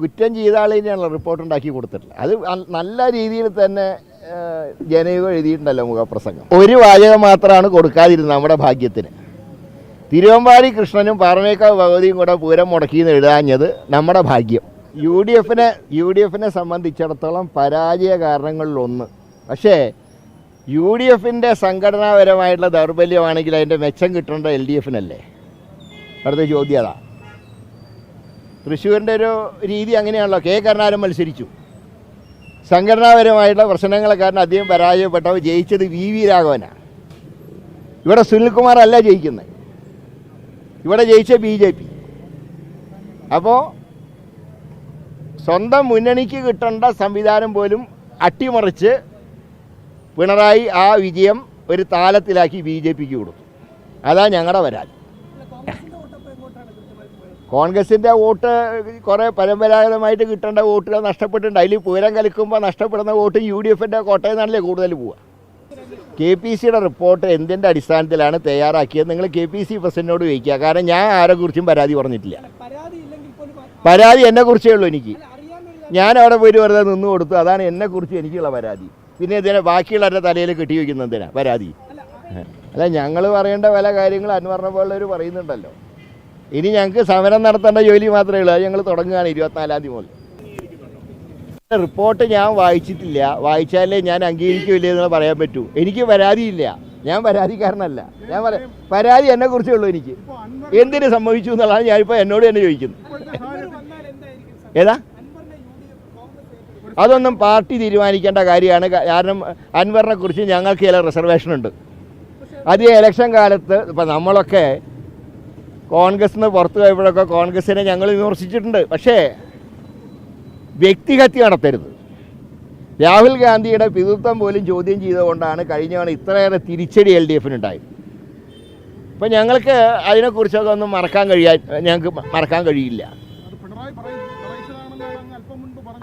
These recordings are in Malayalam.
കുറ്റം ചെയ്ത റിപ്പോർട്ട് ഉണ്ടാക്കി കൊടുത്തിട്ടുള്ളത്. അത് നല്ല രീതിയിൽ തന്നെ ജനയുഗം എഴുതിയിട്ടുണ്ടല്ലോ മുഖപ്രസംഗം. ഒരു വാചകം മാത്രമാണ് കൊടുക്കാതിരുന്നത് നമ്മുടെ ഭാഗ്യത്തിന്. തിരുവമ്പാടി കൃഷ്ണനും പാറമേക്കാവ് ഭഗവതിയും കൂടെ പൂരം മുടക്കിയെന്ന് എഴുതാഞ്ഞത് നമ്മുടെ ഭാഗ്യം. യു ഡി എഫിനെ യു ഡി എഫിനെ സംബന്ധിച്ചിടത്തോളം പരാജയ കാരണങ്ങളിലൊന്ന്. പക്ഷേ യു ഡി എഫിന്റെ സംഘടനാപരമായിട്ടുള്ള ദൗർബല്യമാണെങ്കിൽ അതിന്റെ മെച്ചം കിട്ടേണ്ട എൽ ഡി എഫിനല്ലേ അടുത്ത ചോദ്യം അതാ. തൃശ്ശൂരിന്റെ ഒരു രീതി അങ്ങനെയാണല്ലോ. കെ. കരുണാകരൻ മത്സരിച്ചു. സംഘടനാപരമായിട്ടുള്ള പ്രശ്നങ്ങളെ കാരണം അദ്ദേഹം പരാജയപ്പെട്ടവ ജയിച്ചത് വി. വി. രാഘവനാണ് ഇവിടെ സുനിൽകുമാർ അല്ല ജയിക്കുന്നത് ഇവിടെ ജയിച്ച ബി. ജെ. പി. അപ്പോൾ സ്വന്തം മുന്നണിക്ക് കിട്ടേണ്ട സംവിധാനം പോലും അട്ടിമറിച്ച് പിണറായി ആ വിജയം ഒരു താലത്തിലാക്കി ബി. ജെ. പിക്ക് കൊടുത്തു. അതാണ് ഞങ്ങളുടെ പരാതി കോൺഗ്രസിന്റെ വോട്ട് കുറേ പരമ്പരാഗതമായിട്ട് കിട്ടേണ്ട വോട്ടുകൾ നഷ്ടപ്പെട്ടിട്ടുണ്ട്. അതിൽ പൂരം കളിക്കുമ്പോൾ നഷ്ടപ്പെടുന്ന വോട്ട് യു ഡി എഫിന്റെ കോട്ടയം നിന്നാണല്ലേ കൂടുതൽ പോവുക. കെ പി സിയുടെ റിപ്പോർട്ട് എന്തിന്റെ അടിസ്ഥാനത്തിലാണ് തയ്യാറാക്കിയത്? നിങ്ങൾ കെ പി സി പ്രസിഡന്റിനോട് ചോദിക്കുക. കാരണം ഞാൻ ആരെക്കുറിച്ചും പരാതി പറഞ്ഞിട്ടില്ല. പരാതി എന്നെക്കുറിച്ചേ ഉള്ളൂ എനിക്ക്. ഞാൻ അവിടെ പോയി വെറുതെ നിന്ന് കൊടുത്തു. അതാണ് എന്നെക്കുറിച്ച് എനിക്കുള്ള പരാതി. പിന്നെ ഇതിനെ ബാക്കിയുള്ളവരുടെ തലയിൽ കെട്ടി വയ്ക്കുന്ന എന്തിനാ? പരാതി. അല്ല ഞങ്ങൾ പറയേണ്ട പല കാര്യങ്ങൾ അൻവറിനെ പോലുള്ളവർ പറയുന്നുണ്ടല്ലോ. ഇനി ഞങ്ങൾക്ക് സമരം നടത്തേണ്ട ജോലി മാത്രമേ ഉള്ളൂ. അത് ഞങ്ങൾ തുടങ്ങുകയാണ് ഇരുപത്തിനാലാം തീയതി മുതൽ റിപ്പോർട്ട് ഞാൻ വായിച്ചിട്ടില്ല. വായിച്ചാലേ ഞാൻ അംഗീകരിക്കില്ലേ എന്ന് പറയാൻ പറ്റൂ. എനിക്ക് പരാതിയില്ല. ഞാൻ പരാതിക്കാരനല്ല. ഞാൻ പറയാം പരാതി എന്നെ കുറിച്ചേ ഉള്ളൂ എനിക്ക്. എന്തിന് സംഭവിച്ചു എന്നുള്ളതാണ് ഞാനിപ്പോൾ എന്നോട് തന്നെ ചോദിക്കുന്നു ഏതാ? അതൊന്നും പാർട്ടി തീരുമാനിക്കേണ്ട കാര്യമാണ്. കാരണം അൻവറിനെ കുറിച്ച് ഞങ്ങൾക്ക് ചില റിസർവേഷൻ ഉണ്ട്. അത് ഇലക്ഷൻ കാലത്ത് ഇപ്പം നമ്മളൊക്കെ കോൺഗ്രസിൽ നിന്ന് പുറത്തു പോയപ്പോഴൊക്കെ കോൺഗ്രസിനെ ഞങ്ങൾ വിമർശിച്ചിട്ടുണ്ട്. പക്ഷേ വ്യക്തിഹത്യ നടത്തരുത്. രാഹുൽ ഗാന്ധിയുടെ പിതൃത്വം പോലും ചോദ്യം ചെയ്തുകൊണ്ടാണ് കഴിഞ്ഞ തവണ ഇത്രയേറെ തിരിച്ചടി എൽ ഡി എഫിനുണ്ടായത്. അപ്പം ഞങ്ങൾക്ക് അതിനെക്കുറിച്ചൊക്കെ ഒന്നും മറക്കാൻ കഴിയാ ഞങ്ങൾക്ക് മറക്കാൻ കഴിയില്ല.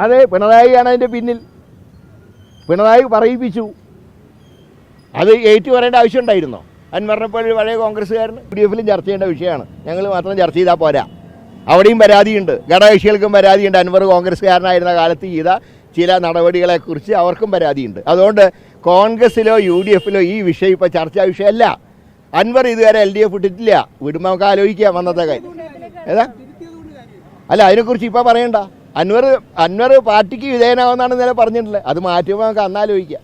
അതെ പിണറായിയാണ് അതിന്റെ പിന്നിൽ. പിണറായി പറയിപ്പിച്ചു. അത് ഏറ്റു പറയേണ്ട ആവശ്യമുണ്ടായിരുന്നോ അൻവറിനെ പോലെ ഒരു പഴയ കോൺഗ്രസ്സുകാരൻ യു ഡി എഫിലും ചർച്ച ചെയ്യേണ്ട വിഷയമാണ്. ഞങ്ങൾ മാത്രം ചർച്ച ചെയ്താൽ പോരാ. അവിടെയും പരാതിയുണ്ട്. ഘടകകക്ഷികൾക്കും പരാതിയുണ്ട്. അൻവർ കോൺഗ്രസ്സുകാരനായിരുന്ന കാലത്ത് ചെയ്ത ചില നടപടികളെക്കുറിച്ച് അവർക്കും പരാതിയുണ്ട്. അതുകൊണ്ട് കോൺഗ്രസ്സിലോ യു ഡി എഫിലോ ഈ വിഷയം ഇപ്പോൾ ചർച്ചാ വിഷയമല്ല. അൻവർ ഇതുവരെ എൽ ഡി എഫ് ഇട്ടിട്ടില്ല. വിടുമ്പോൾ നമുക്ക് ആലോചിക്കാം അന്നത്തെ കാര്യം. ഏതാ? അല്ല അതിനെക്കുറിച്ച് ഇപ്പോൾ പറയണ്ട. അൻവർ അൻവർ പാർട്ടിക്ക് വിധേയനാവുന്നതാണ് ഇന്നലെ പറഞ്ഞിട്ടുള്ളത്. അത് മാറ്റുമ്പോൾ നമുക്ക് അന്നാലോചിക്കാം.